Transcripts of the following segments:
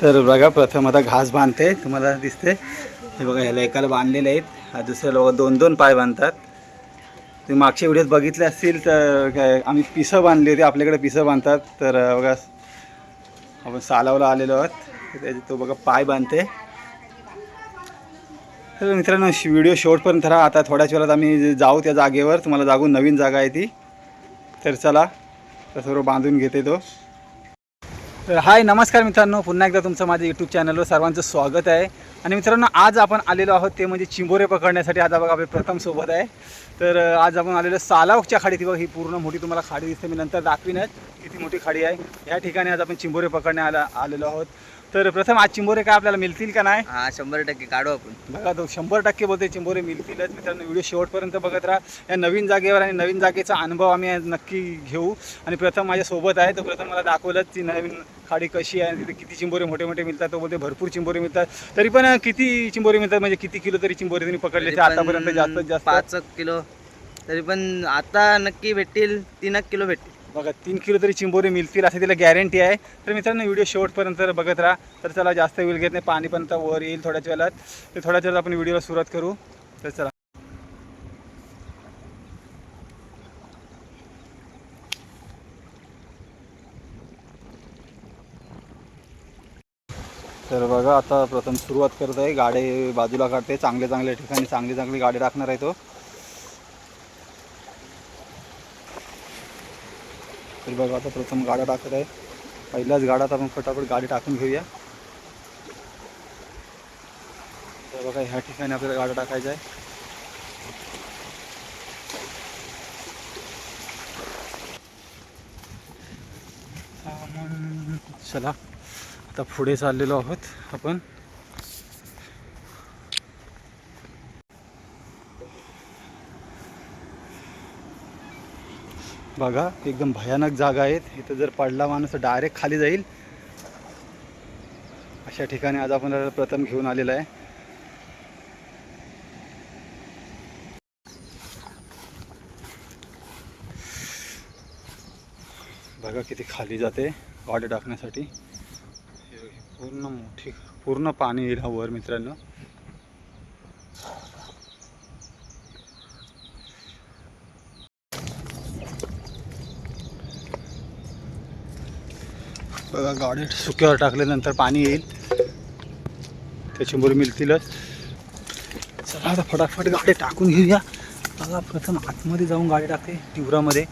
तर बघा प्रथम आता घास बांधते. तुम्हाला दिसते. हे बघा ह्याला एकाला बांधलेले आहेत. दुसऱ्या लोक दोन दोन पाय बांधतात. तुम्ही मागच्या व्हिडिओत बघितले असतील तर काय आम्ही पिसं बांधली होती. आपल्याकडे पिसं बांधतात. तर बघा आपण सालावला आलेलो आहोत. त्याचे तो बघा पाय बांधते. तर मित्रांनो व्हिडिओ शेवटपर्यंत राहा. आता थोड्याच वेळात आम्ही जाऊ त्या जागेवर. तुम्हाला जागून नवीन जागा आहे ती. तर चला तर सर्व बांधून घेते तो. तर हाय नमस्कार मित्रांनो. पुन्हा एकदा तुमचं माझ्या यूट्यूब चॅनलवर सर्वांचं स्वागत आहे. आणि मित्रांनो आज आपण आलेलो आहोत ते म्हणजे चिंबोरे पकडण्यासाठी. आज बघा आपले प्रथम सोबत आहे. तर आज आपण आलेलो सालावच्या खाडीत. बघा ही पूर्ण मोठी तुम्हाला खाडी दिसते. मी नंतर दाखवीनच किती मोठी खाडी आहे. या ठिकाणी आज आपण चिंबोरे पकडण्या आला आलेलो आहोत. तर प्रथम आज चिंबोरे काय आपल्याला मिळतील का नाही? हा शंभर टक्के काढू आपण. बघा तो शंभर टक्के बोलते चिंबोरे मिळतीलच. मित्रांनो व्हिडिओ शेवटपर्यंत बघत राहा. या नवीन जागेवर आणि नवीन जागेचा अनुभव आम्ही नक्की घेऊ. आणि प्रथम माझ्या सोबत आहे तर प्रथम मला दाखवलंच ती नवीन खाडी कशी आहे तिथे किती चिंबोरे मोठे मोठे मिळतात. तो बोलते भरपूर चिंबोरे मिळतात. तरी पण किती चिंबोरे मिळतात? म्हणजे किती किलो तरी चिंबोरे तुम्ही पकडले तरी आतापर्यंत जास्तीत जास्त? पाच किलो. तरी पण आता नक्की भेटतील तीन किलो भेटतील. बघा तीन किलो तरी चिंबोरे मिळतील असं तिला गॅरंटी आहे. तर मित्रांनो व्हिडिओ शेवटपर्यंत बघत राहा. तर चला जास्त वेळ घेत नाही. पाणी पण वर येईल थोड्याच वेळात. तर थोड्याच वेळात आपण व्हिडिओला सुरुवात करू. तर चला. तर बघा आता प्रथम सुरुवात करत आहे. गाडी बाजूला काढते. चांगले चांगल्या ठिकाणी चांगली चांगली गाडी टाकणार आहे तो. तर बघा आता प्रथम गाड्या टाकत आहे. पहिल्याच गाड्यात आपण फटाफट गाडी टाकून घेऊया. तर बघा ह्या ठिकाणी आपल्याला गाड्या टाकायच्या आहे. चला आता पुढे चाललेलो आहोत आपण. बघा एकदम भयानक जागा आहेत. इथं जर पडला माणूस डायरेक्ट खाली जाईल. अशा ठिकाणी आज आपण प्रथम घेऊन आलेला आहे. बघा किती खाली जाते गाडी टाकण्यासाठी. पूर्ण मोठी पूर्ण पाणी येईल हा वर मित्रांनो. बघा गाडी सुक्यावर टाकल्यानंतर पाणी येईल. त्याच्यामुळे मिळतीलच. चला आता फटाफट गाडी टाकून घेऊया. बघा प्रथम आतमध्ये जाऊन गाडी टाकते तिवरामध्ये.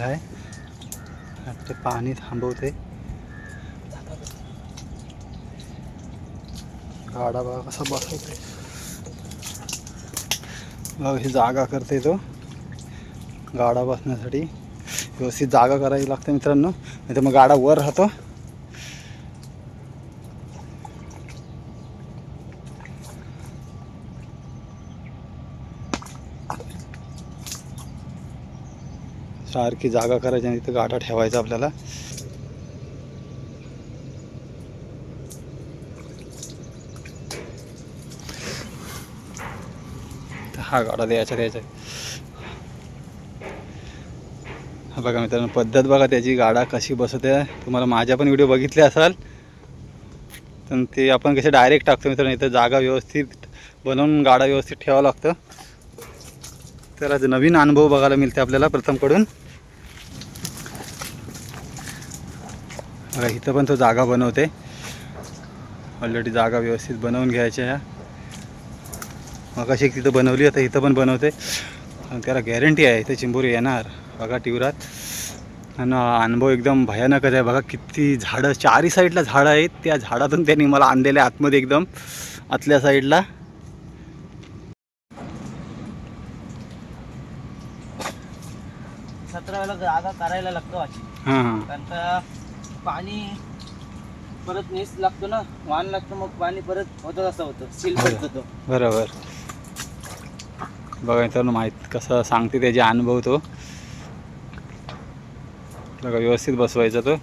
आहे. ते पाणी थांबवते. गाडा बघा कसा बसवते बघ ही जागा करते तो. गाडा बसण्यासाठी. व्यवस्थित जागा करावी लागते मित्रांनो. नाही तर मग गाडा वर राहतो. सारखी जागा करायची आणि तिथं गाडा ठेवायचा आपल्याला. हा गाडा द्यायचा द्यायचा हा बघा मित्रांनो पद्धत बघा त्याची गाडा कशी बसवते. तुम्हाला माझ्या पण व्हिडिओ बघितले असाल तर ते आपण कसे डायरेक्ट टाकतो मित्रांनो इथं जागा व्यवस्थित बनवून गाडा व्यवस्थित ठेवावं लागतं. तर आज नवीन अनुभव बघायला मिळते आपल्याला प्रथमकडून. बघा इथं पण तो जागा बनवते. ऑलरेडी जागा व्यवस्थित बनवून घ्यायच्या. ह्या मग अशी तिथं बनवली आता इथं पण बनवते. आणि त्याला गॅरंटी आहे इथं चिंबोरी येणार. बघा टिवरात आणि अनुभव एकदम भयानकच आहे. बघा किती झाडं चारही साईडला झाडं आहेत. त्या झाडातून त्यांनी मला आणलेलं आतमध्ये एकदम आतल्या साईडला. सतरा वेळा जागा करायला लागतो हां पाणी परत नेस लागतो ना वाहन लागतो मग पाणी परत होतं असं होतं. सील बरं. पडतो तो. बरोबर. बघा मित्रांनो माहीत कसं सांगते त्याचे अनुभव तो. बघा व्यवस्थित बसवायचा तो.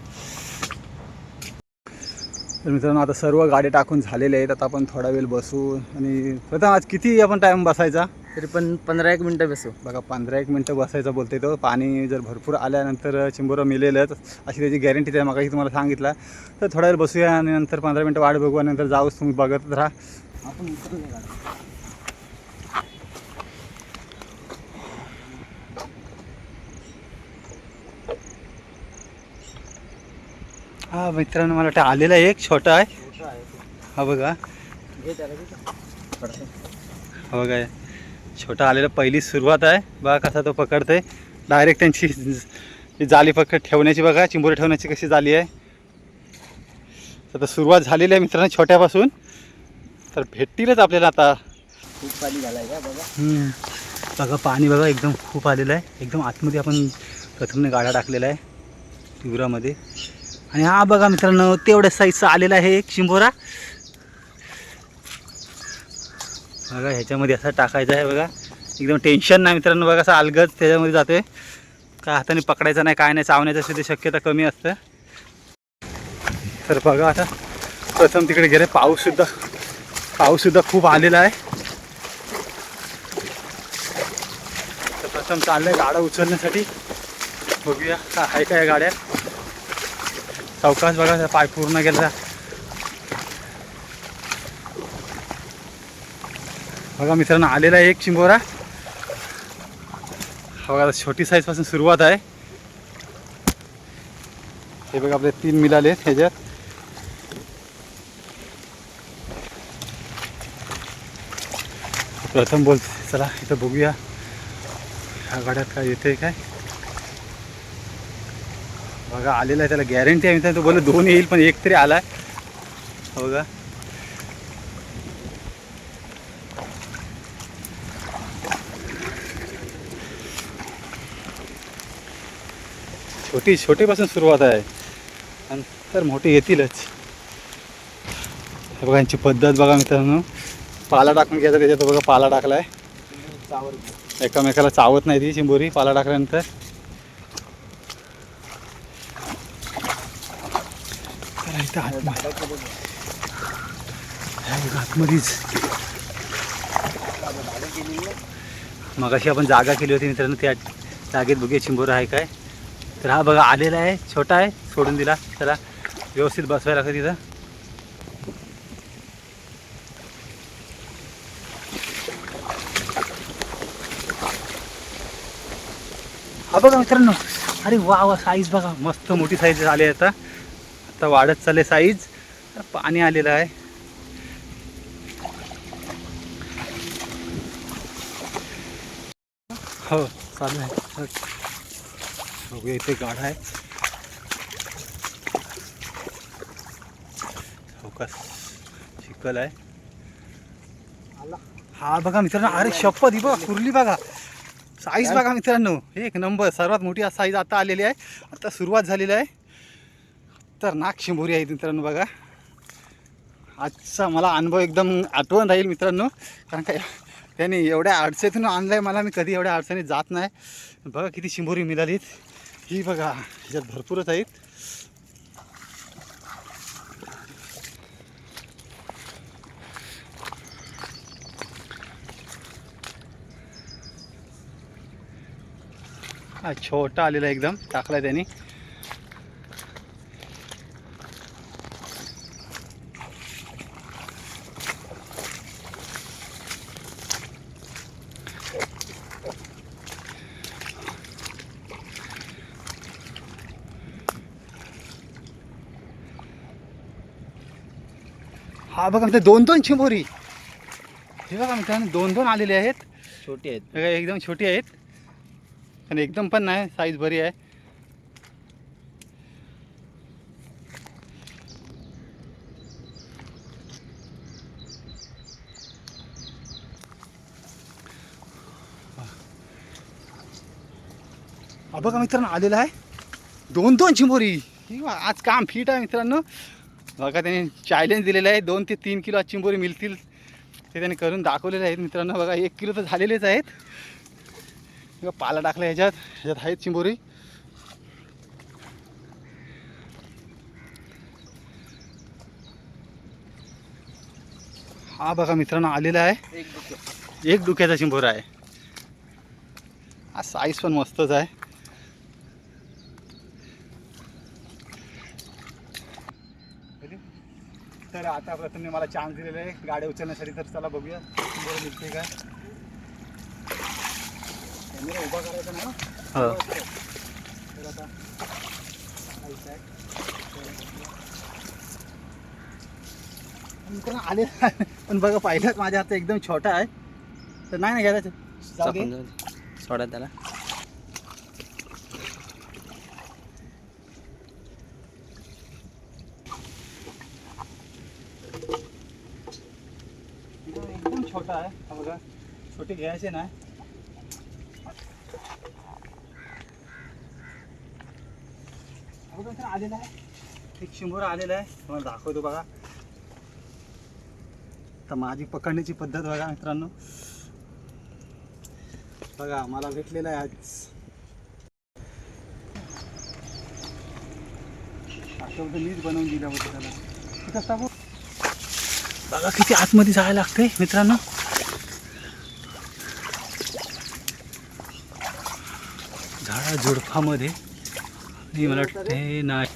तर मित्रांनो आता सर्व गाड्या टाकून झालेले आहेत. आता आपण थोडा वेळ बसू आणि प्रथम आज किती आपण टाईम बसायचा? तरी पण पंधरा एक मिनटं बसू. बघा पंधरा एक मिनटं बसायचं बोलते तो. पाणी जर भरपूर आल्यानंतर चिंबोरं मिळेलच अशी त्याची गॅरंटी आहे मग तुम्हाला सांगितलं. तर थोडा वेळ बसूया आणि नंतर पंधरा मिनटं वाट बघू आणि नंतर जाऊच तुम्ही बघत राहा. आपण हा मित्रांनो मला वाटतं आलेला एक छोटा आहे. आहे. हा बघा. हा बघा. छोटा आलेला पहिली सुरुवात आहे. बघा कसा तो पकडतोय. डायरेक्ट त्यांची जाली पकड ठेवण्याची बघा चिंबोरी ठेवण्याची कशी जाली आहे. तर आता सुरुवात झालेली आहे मित्रांनो छोट्यापासून. तर भेटतीलच आपल्याला आता. खूप खाली झालाय का बघा. बघा पाणी बघा एकदम खूप आलेलं आहे. एकदम आतमध्ये आपण प्रथमने गाडा टाकलेला आहे. तिवरामध्ये. आणि हा बघा मित्रांनो तेवढ्या साईजचा आलेला आहे एक शिंबोरा. बघा ह्याच्यामध्ये असा टाकायचा आहे बघा. एकदम टेन्शन नाही मित्रांनो बघा असं अलगद त्याच्यामध्ये जाते काय हाताने पकडायचं नाही काय नाही चावण्याचं सुद्धा शक्यता कमी असतं. तर बघा आता प्रथम तिकडे गेले पाऊससुद्धा पाऊससुद्धा खूप आलेला आहे. तर प्रथम चाललंय गाड्या उचलण्यासाठी. बघूया का आहे काय गाड्या. चौकाच बघा त्या पाय पूर्ण गेला बघा मित्रांनो आलेला आहे एक चिंबोरा बघा आता छोटी साईजपासून सुरुवात आहे. हे बघा आपले तीन मिळाले ह्याच्यात. प्रथम बोलते चला इथं बघूया. ह्या गाड्यात काय येते काय? बघा आलेला आहे त्याला गॅरंटी आहे. मित्रांनो तो बोललो दोन येईल पण एक तरी आलाय. हो बघा छोटी छोटीपासून सुरुवात आहे. नंतर मोठी येतीलच. हे बघा यांची पद्धत बघा मित्रांनो. पाला टाकून घ्यायचा त्याच्यात बघा पाला टाकलाय. चावर एकामेकाला चावत नाही ती शिंबोरी पाला टाकल्यानंतर. इथं आतमध्ये. आतमध्येच. मगाशी आपण जागा केली होती मित्रांनो त्या जागेत बघूया चिंबोरा आहे काय. तर हा बघा आलेला आहे छोटा आहे सोडून दिला. त्याला व्यवस्थित बसवायला लागतं तिथं. हा बघा मित्रांनो अरे वा वा साईज बघा मस्त मोठी साईज आली आता. आता वाढत चालले साईज पाणी आलेलं आहे. हो चालू आहे. बघूया इथे गाडा आहे. चौकास चिखल आहे. हा बघा मित्रांनो अरे शपथ ही बघा कुर्ली बघा. साईज बघा मित्रांनो. एक नंबर सर्वात मोठी साईज आता आलेली आहे. आता सुरुवात झालेली आहे. तर नाग शिंबोरी आहे मित्रांनो बघा. आजचा मला अनुभव एकदम आठवण राहील मित्रांनो. कारण काय त्याने एवढ्या अडचणीतून आणलं आहे मला मी कधी एवढ्या अडचणीत जात नाही. बघा किती शिंबोरी मिळालीत. ही बघा ह्याच्यात भरपूरच आहेत. हा छोटा आलेला एकदम टाकला त्यांनी. हा बघा मित्र दोन दोन चिंबोरी. हे बघा मित्रांनो दोन दोन आलेले आहेत. छोटी आहेत. बघा एकदम छोटी आहेत. आणि एकदम पण नाही साईज बरी आहे. हा बघा मित्रांनो आलेला आहे. दोन दोन चिंबोरी. बघा, आज काम फिट आहे मित्रांनो. बघा त्याने चॅलेंज दिलेलं आहे. दोन ते तीन किलो चिंबोरी मिळतील. ते त्याने करून दाखवलेले आहेत मित्रांनो. बघा एक किलो तर झालेलेच आहेत. बघा पाला टाकला ह्याच्यात. ह्याच्यात आहेत चिंबोरी हा बघा मित्रांनो आलेला आहे. एक डुक्याचा. चिंबोरा आहे. हा साईज पण मस्तच आहे. तर आता प्रथम मला चान्स दिलेला आहे. गाड्या उचलण्यासाठी तर चला बघूया. चिंबोरा निघते काय कॅमेरा उभा करायचा ना? हो. तर आता. मित्रांनो आले पण बघा पाहिलं माझ्या हात एकदम छोटा आहे. तर नाही ना घ्यायचं. सोडा त्याला एकदम छोटा आहे हा बघा छोटे घ्यायचे ना. आलेला आहे. एक शिंबोरा आलेला आहे. तुम्हाला दाखवतो बघा. तर माझी पकडण्याची पद्धत बघा मित्रांनो. बघा मला भेटलेला आहे आज. आठवतं मीच बनवून दिलं होतं त्याला. टाकू. बघा किती आतमध्ये जायला लागते मित्रांनो. झुडपामध्ये आणि मला वाटते नाही.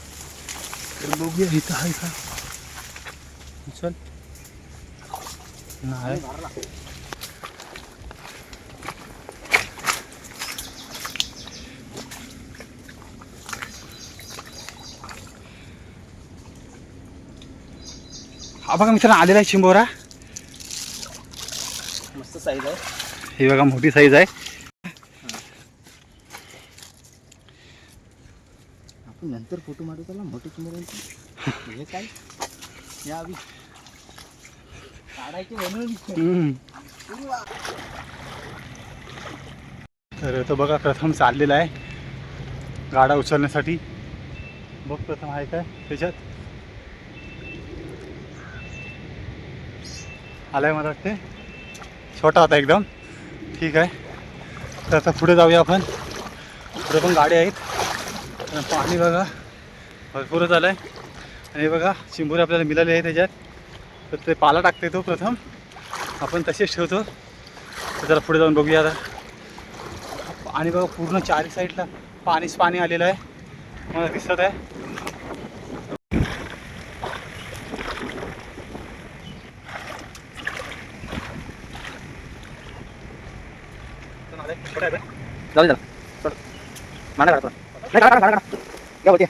तर बघूया इथं आहे का? चल. नाही. हा बघा मित्रांनो आलेला आहे चिंबोरा मस्त साईज आहे. ही बघा मोठी साईज आहे आपण नंतर फोटो मारू त्याला मोठी चिमुरांची हे काय? या आधी काढायचे म्हणून. तर तो बघा प्रथम चाललेला आहे. गाडा उचलण्यासाठी. बघ प्रथम आहे काय त्याच्यात. आलाय मला वाटते छोटा होता एकदम. ठीक आहे. तर आता पुढे जाऊया आपण. पुढे पण गाड्या आहेत. पाणी बघा भरपूरच आलं आहे आणि हे बघा चिंबुरे आपल्याला मिळाले आहे त्याच्यात तर ते पाला टाकते तो प्रथम. आपण तसेच ठेवतो. तर जरा पुढे जाऊन बघूया आता. आणि बघा पूर्ण चारी साईडला पाणीच पाणी आलेलं आहे. मला दिसत आहे. जाऊ दे मांडा काढतो नाही काढा काढा होते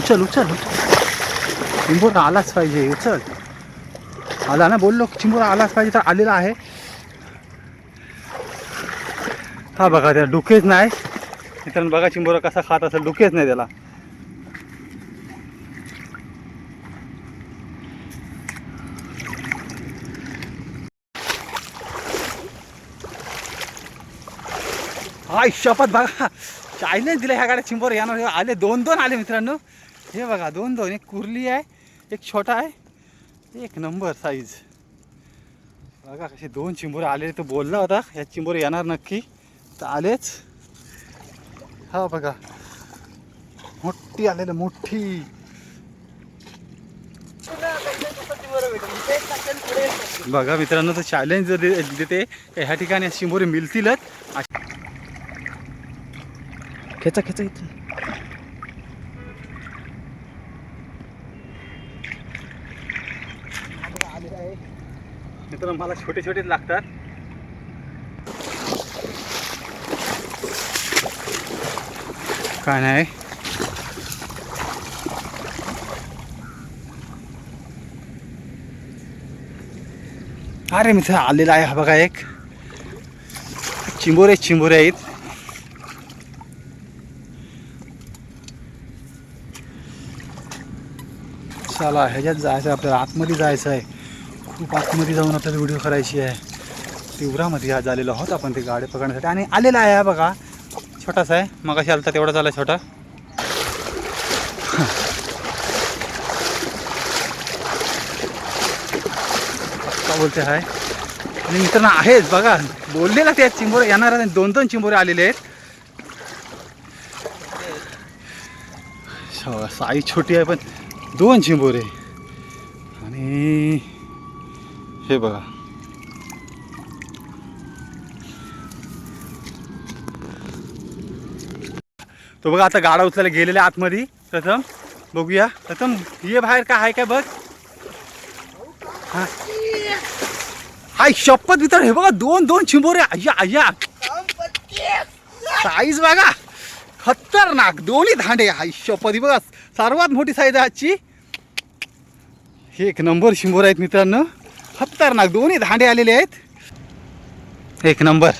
उचल उचल उचल चिंबोरा आलाच पाहिजे उचल आला ना बोललो चिंबोरा आलाच पाहिजे तर आलेला आहे. हा बघा त्याला डुकेच नाही. मित्रांनो बघा चिंबोरा कसा खात असेल डुकेच नाही त्याला. हा शपथ बघा. चॅलेंज दिलं ह्या गाड्या चिंबोर यानं हे आले दोन दोन आले मित्रांनो. हे बघा दोन दोन एक कुर्ली आहे एक छोटा आहे एक नंबर साईज बघा कसे दोन चिंबोरे आले तो बोलला होता ह्या चिंबोरे येणार नक्की. तर आलेच. हा बघा. मोठी आलेलं मोठी. बघा मित्रांनो तर चॅलेंज देते ह्या ठिकाणी चिंबोरी मिळतीलच. खेचा खेचा इथून मित्रांनो मला छोटे छोटेच लागतात. काय नाही. अरे मित्र आलेला आहे हा बघा एक. चिंबोरे चिंबोरे आहेत. चला ह्याच्यात जायचं आहे आपल्याला. आतमध्ये जायचं आहे खूप आतमध्ये जाऊन आपल्याला व्हिडिओ करायची आहे. तिवरामध्ये आज आलेलो आहोत आपण ते गाडी पकडण्यासाठी. आणि आलेला आहे हा बघा. छोटासा आहे. मगाशी आलता तेवढाच आला छोटा. का बोलते आहे आणि मित्रांनो आहेच बघा. बोललेला त्या चिंबोरे येणार दोन दोन चिंबोरे आलेले आहेत. साई छोटी आहे पण दोन चिंबोरे. आणि हे बघा. तो बघा आता गाडा उचलायला गेलेला आहे आतमध्ये. प्रथम बघूया. प्रथम ये बाहेर काय आहे काय बघ. हा. हाय शपथ मित्र हे बघा दोन दोन चिंबोरे. अय्या अय्या. साईज बघा. खतरनाक दोन्ही धांडे ही बघा सर्वात मोठी साईज आजची. हे एक नंबर शिंबोर आहेत मित्रांनो. खतरनाक दोन्ही धांडे आलेले आहेत. एक नंबर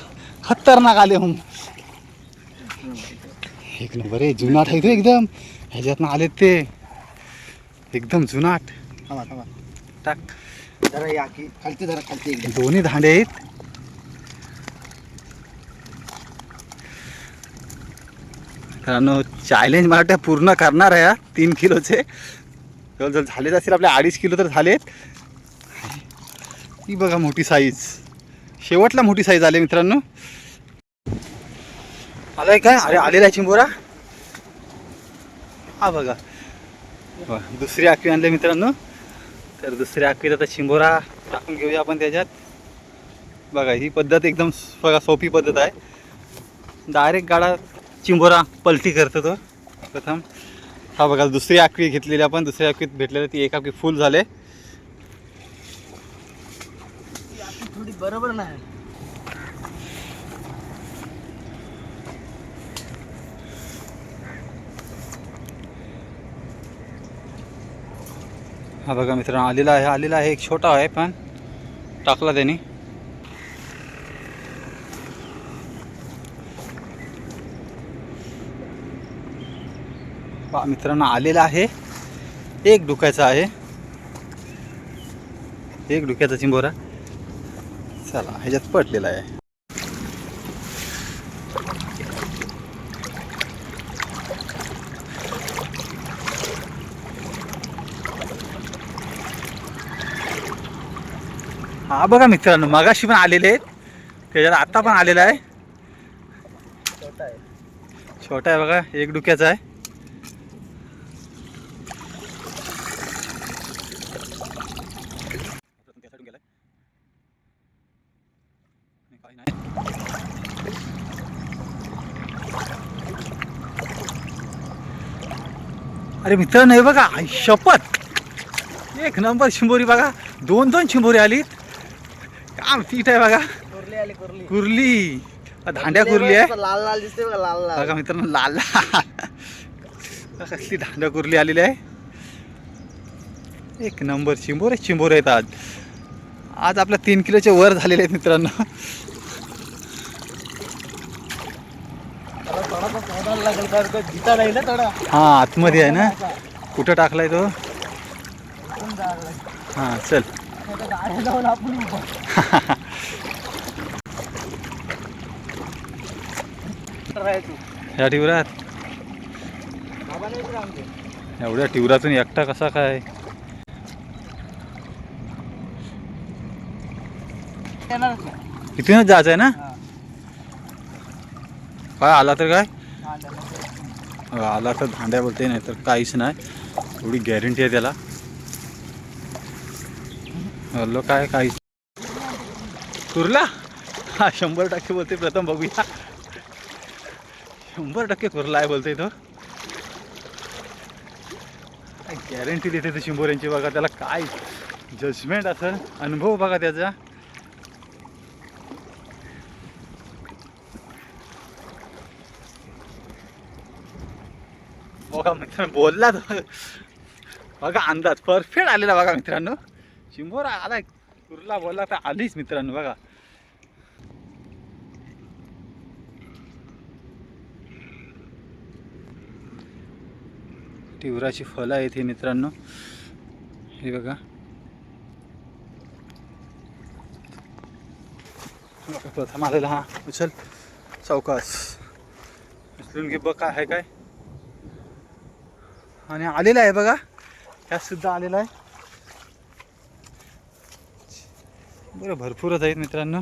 खतरनाक आले हम एक नंबर आहे जुनाट आहे तो एकदम. ह्याच्यातनं आलेत ते. एकदम जुनाट. टाक. जरा या की खालती जरा खालती दोन्ही धांडे आहेत. मित्रांनो चॅलेंज मला वाटतं पूर्ण करणार आहे तीन किलोचे. जवळजवळ झालेच असेल आपले अडीच किलो तर झालेत. ही बघा मोठी साईज शेवटला मोठी साईज आली मित्रांनो. आलाय काय अरे आलेला आहे चिंबोरा. हा बघा. दुसरी आखी आणली मित्रांनो. तर दुसऱ्या आखीत आता चिंबोरा टाकून घेऊया आपण त्याच्यात. बघा ही पद्धत एकदम बघा सोपी पद्धत आहे. डायरेक्ट गाडा चिंबोरा पलटी करतो तो. प्रथम. हा बघा दुसरी आखवी घेतलेली आपण. दुसऱ्या आखवीत भेटलेली ती एक आखवी फुल झाले. थोडी बरोबर नाही. हा बघा मित्रांनो आलेला आहे. आलेला आहे एक छोटा आहे पण टाकला त्याने. पहा मित्रांनो आलेला आहे. एक डुक्याचा आहे. एक डुक्याचा चिंबोरा चला ह्याच्यात पडलेला आहे. हा बघा मित्रांनो मगाशी पण आलेले आहेत. त्याच्यात आता पण आलेला आहे. छोटा आहे बघा एक डुक्याचा आहे. अरे मित्रांनो हे बघा. आई शपथ. एक नंबर शिंबोरी बघा. दोन दोन शिंबोरी आलीत काम तीट आहे बघा. कुर्ली आली कुर्ली. कुर्ली. धांड्या कुर्ली आहे. लाल लाल दिसते बघा लाल लाल. बघा मित्रांनो लाल लाल. कसली धांड्या कुर्ली आलेली आहे. एक नंबर चिंबोरे चिंबोर आहेत आज. आज आपल्या तीन किलोचे वर झालेले आहेत मित्रांनो त्याला थोडासा शोधायला लागेल कारण तो दिसत नाही ना थोडा हा आतमध्ये आहे ना? कुठं टाकलाय तो. हां चल. ह्या टिवरात एवढ्या टिवरातून एकटा कसा काय? इथूनच जायचं आहे ना. काय आला तर काय. आला तर धांड्या बोलते नाही तर काहीच नाही. एवढी गॅरंटी आहे त्याला. हल्लो काय काहीच कुरला हा शंभर टक्के बोलते प्रथम बघूया. शंभर टक्के कुरला आहे बोलते तो. काय गॅरंटी देते तो शिंबोऱ्यांची? बघा त्याला काय जजमेंट असेल. अनुभव बघा त्याचा. बघा मित्रांनो बोलला तो बघा अंदाज परफेक्ट आलेला बघा मित्रांनो. शिंबोरा आला कुर्ला बोलला तर आलीच मित्रांनो बघा. टिवराची फळं आहेत ही मित्रांनो. हे बघा बघा, प्रथम आलेला हा. उचल. चौकास. उचलून घे बघ काय आहे काय. आणि आलेला आहे बघा. ह्यात सुद्धा आलेला आहे. बरं भरपूरच आहेत मित्रांनो.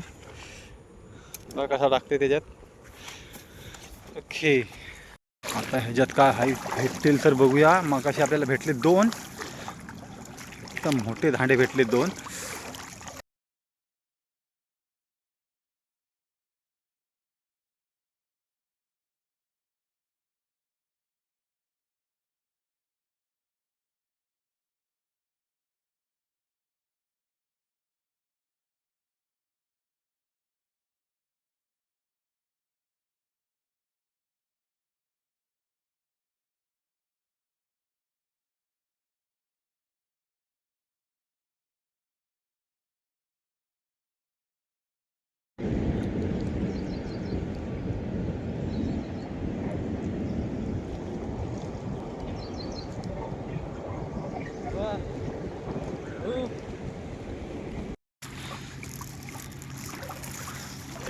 बघा कसा टाकते त्याच्यात. ओके आता ह्याच्यात काय हाय भेटतील तर बघूया. मग कसे आपल्याला भेटले दोन. एकदम मोठे धांडे भेटले दोन.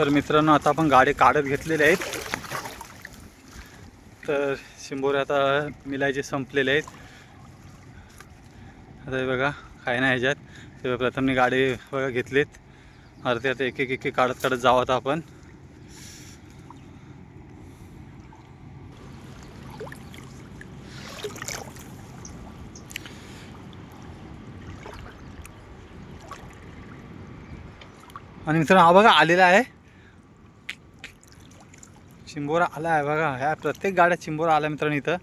तर मित्रांनो आता आपण गाडी काढत घेतलेले आहेत. तर शिंबोरे आता मिलायचे संपलेले आहेत. आता हे बघा काय नाही ह्याच्यात. ते प्रथम मी गाडी बघा घेतलीत. अर्धे आता एक एक एक एक काढत काढत जावं आता आपण. आणि मित्रांनो हा बघा आलेला आहे. चिंबोरा आला आहे बघा. ह्या प्रत्येक गाड्यात चिंबोरा आल्या मित्रांनो इथं.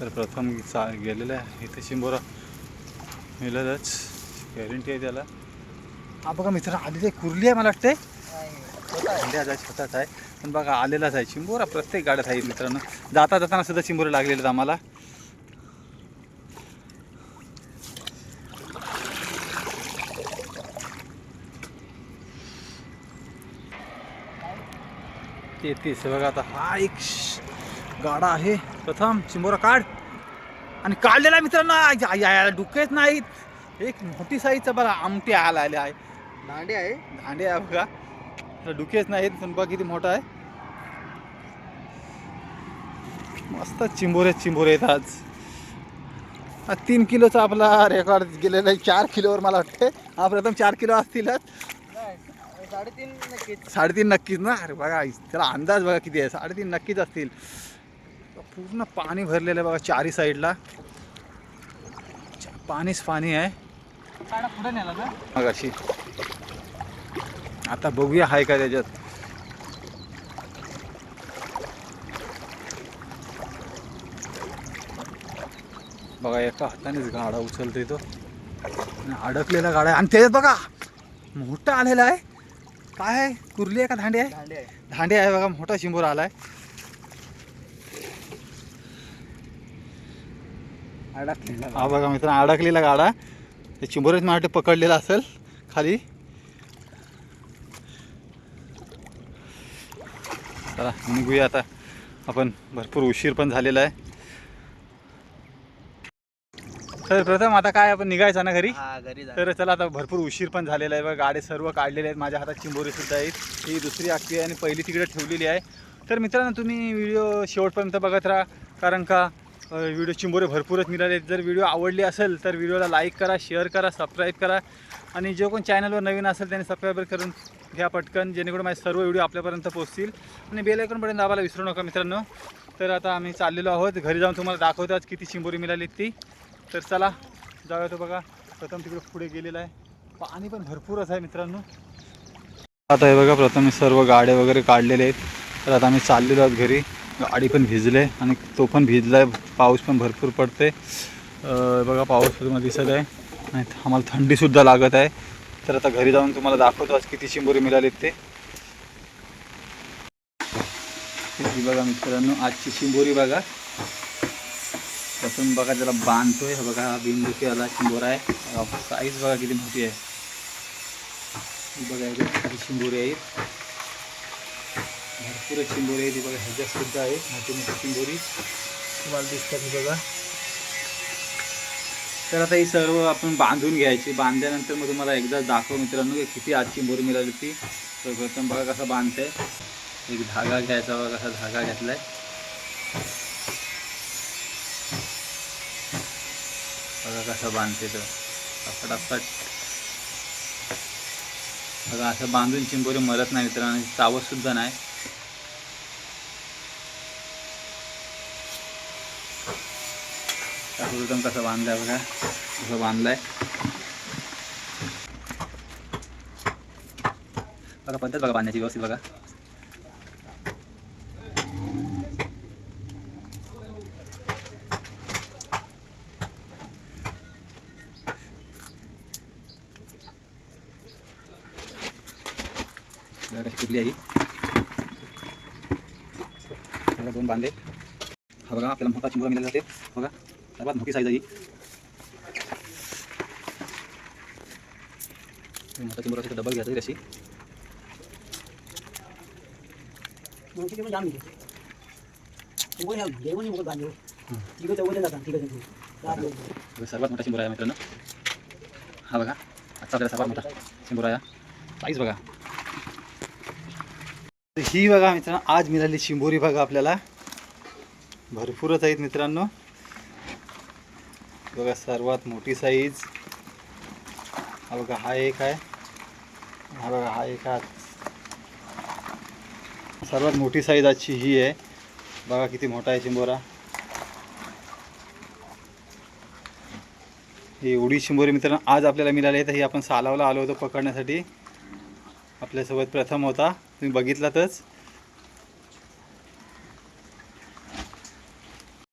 तर प्रथम चा गेलेलं आहे इथे शिंबोरा मिळेलच. गॅरंटी आहे त्याला. हा बघा मित्र आधी ते कुर्ली आहे मला वाटते अंड्याचा छोटाच आहे. पण बघा आलेलाच आहे. चिंबोरा प्रत्येक गाड्यात आहे मित्रांनो. जाता जाताना सुद्धा चिंबोरे लागलेले आम्हाला. तेहतीस बघा आता. हा एक गाडा आहे. प्रथम चिंबोरा काढ. आणि काढलेला मित्रांनो. या- या- याला डुकेच नाहीत. एक मोठी साईजचा बघा आमटी आला आले आहे. दांडे आहे. दांडे आहे बघा. डुकेच नाहीत पण बघा किती मोठा आहे. मस्त चिंबोरे चिंबोरे आहेत आज. हा तीन किलोचा आपला रेकॉर्ड गेलेला आहे चार किलोवर मला वाटते हा प्रथम चार किलो असतीलच साडेतीन नक्कीच. साडेतीन नक्कीच ना? अरे बघा त्याला अंदाज बघा किती आहे. साडेतीन नक्कीच असतील. पूर्ण पाणी भरलेलं आहे बघा चारी साईडला. पाणीच पाणी आहे. पुढे नेला ना मग अशी आता बघूया हाय का त्याच्यात. बघा एका हातानेच गाडा उचलतोय तो. अडकलेला गाडा आहे. आणि त्याच्यात बघा मोठा आलेला आहे. काय आहे? कुर्ली आहे का? धांडे आहे? धांडे आहे. बघा मोठा शिंबोरा आलाय. अडकलेला हा बघा मित्र अडकलेला गाडा. ते चिंबोरेच मला वाटतं पकडलेला असेल खाली. चला निघूया आता. आपण भरपूर उशीर पण झालेला आहे. तर प्रथम आता काय आपण निघायचं ना घरी? हा तर चला आता भरपूर उशीर पण झालेला आहे बघा. गाडी सर्व काढलेले आहेत. माझ्या हातात चिंबोरी सुद्धा आहेत. ही दुसरी आखी आहे आणि पहिली तिकडे ठेवलेली आहे. तर मित्रांनो तुम्ही व्हिडिओ शेवटपर्यंत बघत राहा. कारण का व्हिडिओ चिंबोरे भरपूरच मिळाले आहेत. जर व्हिडिओ आवडली असेल तर व्हिडिओला लाईक करा शेअर करा सबस्क्राईब करा. आणि जो कोण चॅनलवर नवीन असेल त्याने सबस्क्राईब करून घ्या पटकन जेणेकरून माझे सर्व व्हिडिओ आपल्यापर्यंत पोहोचतील. आणि बेल आयकॉनपर्यंत दाबायला विसरू नका मित्रांनो. तर आता आम्ही चाललेलो आहोत. घरी जाऊन तुम्हाला दाखवतो आज किती चिंबोरी मिळाली ती. तर चला जाऊया तो बघा. प्रथम तिकडे पुढे गेलेला आहे. पाणी पण भरपूरच आहे मित्रांनो. आता हे बघा प्रथम सर्व गाड्या वगैरे काढलेले आहेत. तर आता आम्ही चाललेलो आहोत घरी. गाडी पण भिजले आणि तो पण भिजला आहे पाऊस पण भरपूर पडते बघा पाऊस तुम्हाला दिसत आहे. नाही आम्हाला थंडीसुद्धा लागत आहे. तर आता घरी जाऊन तुम्हाला दाखवतो आज किती चिंबोरी मिळालीत ते. बघा मित्रांनो आजची चिंबोरी बघा. त्यातून बघा त्याला बांधतोय. बघा हा बिंदुकी आला चिंबोरा आहे. साईज बघा किती मोठी आहे. बघा किती चिंबोरी आहेत. भरपूर चिंबोरी आहे ती बघा ह्याच्यात सुद्धा आहे मोठी मोठी चिंबोरी तुम्हाला दिसतात बघा. तर आता ही सर्व आपण बांधून घ्यायची. बांधल्यानंतर मग तुम्हाला एकदा दाखव मित्रांनो की किती आजची मोर मिळाली ती तर प्रथम बघा कसं बांधते एक धागा घ्यायचा बघा कसा धागा घेतलाय. बघा कसं बांधते तर. फटाफट बघा असं बांधून चिंबोरी मरत नाही मित्रांनो. चावतसुद्धा नाही. प्रथम कसं कसं बांधलाय. बघा बघा बांधण्याची व्यवस्थित आहे बघा दोन बांधले. हा बघा मिळाला जाते. सर्वात मोठी साईज आहे ही. हे. मोठा चिंबोरा असेल तर डबल घ्यायचा दोन. बघा, सर्वात मोठा चिंबोरा आहे मित्रांनो. हा बघा आजचा आपल्याला सर्वात मोठा चिंबोरा आहे साईज बघा. ही बघा मित्रांनो आज मिळाली चिंबोरी बघा आपल्याला. भरपूरच आहेत मित्रांनो. बघा सर्वात मोठी साईज हा बघा हा एक आहे. हा बघा हा एक आहे. सर्वात मोठी साईज आजची ही आहे. बघा किती मोठा आहे चिंबोरा. ही एवढी शिंबोरी मित्रांनो आज आपल्याला मिळाली आहे. तर ही आपण सालावला आलो होतो पकडण्यासाठी. आपल्यासोबत प्रथम होता. तुम्ही बघितलातच.